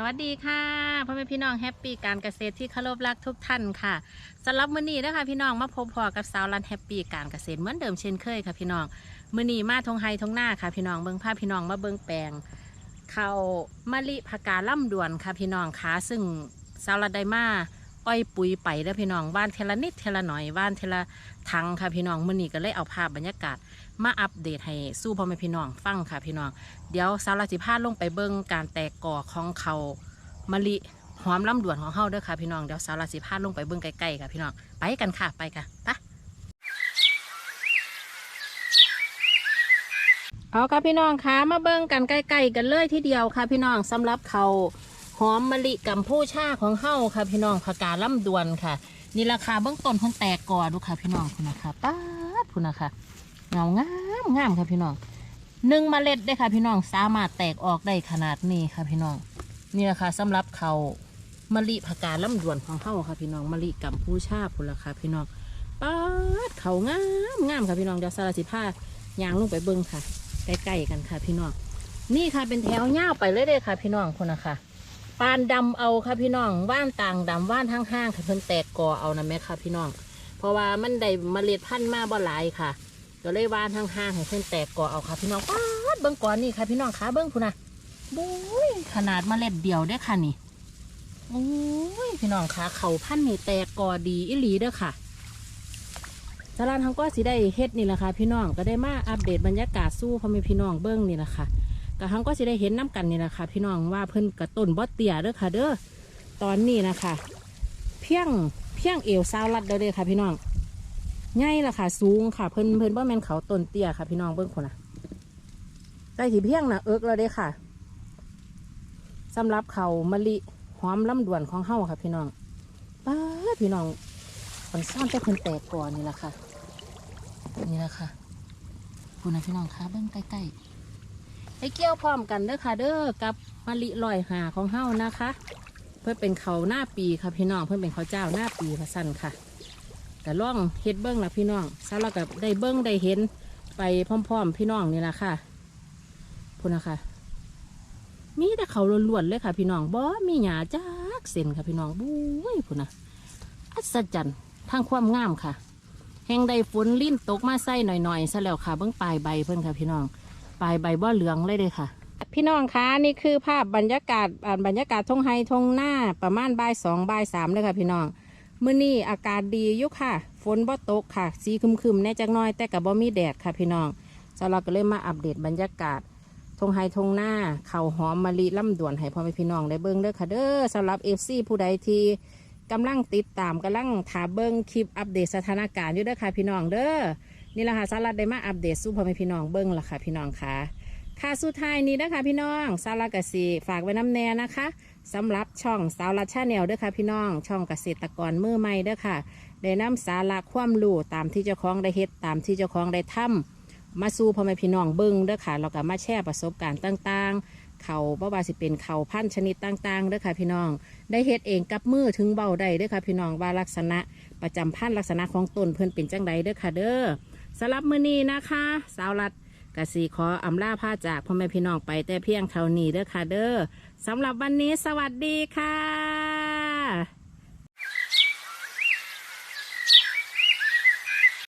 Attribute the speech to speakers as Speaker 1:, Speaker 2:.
Speaker 1: สวัสดีค่ะพ่อแม่พี่น้องแฮปปี้การเกษตรที่เคารพรักทุกท่านค่ะสำหรับมื้อนี้นะคะพี่น้องมาพบพอกับสาวรันแฮปปี้การเกษตรเหมือนเดิมเช่นเคยค่ะพี่น้องมื้อนี้มาทงไฮทงหน้าค่ะพี่น้องเบิ้งผ้าพี่น้องมาเบิ้งแปลงข้ามะลิผกาล่ำด่วนค่ะพี่น้องค่ะซึ่งสาวรันได้มา อ้อยปุ๋ยไปแล้วพี่น้องบ้านเทละนิดเทละหน่อยบ้านเทละทังค่ะพี่น้องมื้อนี้ก็เลยเอาภาพบรรยากาศ มาอัปเดตให้สู้พ่อแม่พี่น้องฟังค่ะพี่น้อง เดี๋ยวสาวราสิพาลงไปเบิ่งการแตกก่อของเขามะลิหอมลำด่วนของเฮาเด้อค่ะพี่น้องเดี๋ยวสาวราสิพาลงไปเบิ่งใกล้ๆค่ะพี่น้องไปกันค่ะไปค่ะไปเอาค่ะพี่น้องคะมาเบิ่งกันใกล้ๆกันเลยทีเดียวค่ะพี่น้องสำหรับเขา หอมมะลิกัมพูชาของเฮาค่ะพี่น้องผักกาดลำดวนค่ะ นี่ราคาเบื้องต้นเพิ่นแตกก่อดูค่ะพี่น้องคุณนะคะป้าคุณนะคะเงางามงามค่ะพี่น้องหนึ่งเมล็ดได้ค่ะพี่น้องสามารถแตกออกได้ขนาดนี้ค่ะพี่น้อง นี่แหละค่ะสำหรับเขามะลิผักกาดลำดวนของเขาค่ะพี่น้องมะลิกัมพูชาพุ่นละค่ะพี่น้องป๊าเขางามงามค่ะพี่น้องเดี๋ยวสารสิผ้ายางลงไปเบิ้งค่ะใกล้ๆกันค่ะพี่น้องนี่ค่ะเป็นแถวยาไปเลยเด้อค่ะ พี่น้องคนนะคะ ปานดำเอาค่ะพี่น้องว่านต่างดำว่านทั้งห้างค่ะเพิ่นแตกกอเอานะแม่ค่ะพี่น้อง เพราะว่ามันได้เมล็ดพันธุ์มาบ่หลายค่ะก็เลยว่านทั้งห้างให้เพิ่นแตกกอเอาค่ะพี่น้องปาดเบิ้งก่อนนี่ค่ะพี่น้องขาเบิ้งพุ่นนะบุ้ยขนาดเมล็ดเดียวได้ค่ะนี่โอ้ยพี่น้องขาเขาพันธุ์นี่แตกกอดีอิหลีเด้อค่ะสารานเขาก็สิได้เฮ็ดนี่แหละค่ะพี่น้องก็ได้มาอัปเดตบรรยากาศสู้พ่อแม่พี่น้องเบิ้งนี่แหละค่ะ ก็ทั้งก็สิได้เห็นน้กันนี่แหละค่ะ พี่น้องว่าเพิ่นกระต้นบ่เตียเด้อค่ะเด้อตอนนี้นะคะ เพียงเพียงเอวซาวลัดเด้อเด้อค่ะ พี่น้องใหญ่ละค่ะ สูงค่ะ เพิ่นเพิ่นบ่แมนเขาต้นเตี้ยค่ะ พี่น้องเบิ่งคนนะได้ถี่เพียงนะเอิกแล้วเด้ค่ะสำหรับเขามะลิหอมลำดวนของเฮาค่ะ พี่น้องป้าพี่น้องมันซ่อนแต่เพิ่นแตกก่อนนี่แหละค่ะ นี่แหละค่ะคุณนะพี่น้องคะเบิ่งใกล้ๆ ไปเกี่ยวพร้อมกันเด้อค่ะเด้อกับมะลิลอยหาของเฮานะคะ เพื่อเป็นเขาหน้าปีค่ะพี่น้องเพื่อเป็นเขาเจ้าหน้าปีพะสันค่ะก็ล่องเฮ็ดเบิ้งละพี่น้องซาเราก็ได้เบิ้งได้เห็นไปพร้อมๆพี่น้องนี่ละค่ะพูดนะคะมีแต่เขาล้วนๆเลยค่ะ พี่น้องบ่มีหยาจักเส้นค่ะพี่น้องบุ้ยพูดนะอัศจรรย์ทางความงามค่ะแห่งใดฝนลิ้นตกมาใส่หน่อยๆซะแล้วค่ะเบิ้งปลายใบเพิ่นค่ะพี่น้อง ปลายใบบ่เหลืองเลยเลยค่ะ พี่น้องคะนี่คือภาพบรรยากาศบรรยากาศทงไฮทงหน้าประมาณบ่ายสองบ่ายสามเลยค่ะพี่น้องมื้อนี้อากาศดีอยู่ค่ะ ฝนบ่ตกค่ะ สีครึมๆแน่จักน้อยแต่กับบ่มีแดดค่ะพี่น้องสำหรับก็เลยมาอัปเดตบรรยากาศทงไฮทงหน้าเข่าหอมมะลิล่ำด่วนให้พ่อแม่พี่น้องได้เบิ่งเด้อค่ะเด้อสำหรับเอฟซีผู้ใดที่กำลังติดตามกำลังถาเบิ่งคลิปอัปเดตสถานการณ์อยู่เด้อค่ะพี่น้องเด้อ นี่แหละค่ะสารัดได้มาอัปเดตสู่พ่อแม่พี่น้องเบิ่งละค่ะพี่น้องค่ะค่ะสุดท้ายนี้นะคะพี่น้องสาระกสีฝากไว้น้ำแน่นะคะสำหรับช่องสาวรัชชาแนลด้อค่ะพี่น้อง ช่องเกษตรกรมือใหม่ด้อค่ะได้นำสาระความรู้ตามที่เจ้าของได้เฮ็ดตามที่เจ้าของได้ทำมาสู่พ่อแม่พี่น้องเบิ้งเด้อค่ะแล้วก็มาแชร์ประสบการณ์ต่างๆ เขาบ่ว่าสิเป็นเขาพันชนิดต่างๆเด้อค่ะพี่น้อง ได้เฮ็ดเองกับมือถึงเบาได้เด้อค่ะพี่น้องว่าลักษณะประจำพันลักษณะของตนเพิ่อนเป็นจังใดเด้อค่ะเด้อ สำหรับมื้อนี้นะคะ สาวรัดกะสีขออำลาผ้าจากพ่อแม่พี่น้องไปแต่เพียงเท่านี้เด้อค่ะเด้อสำหรับวันนี้สวัสดีค่ะ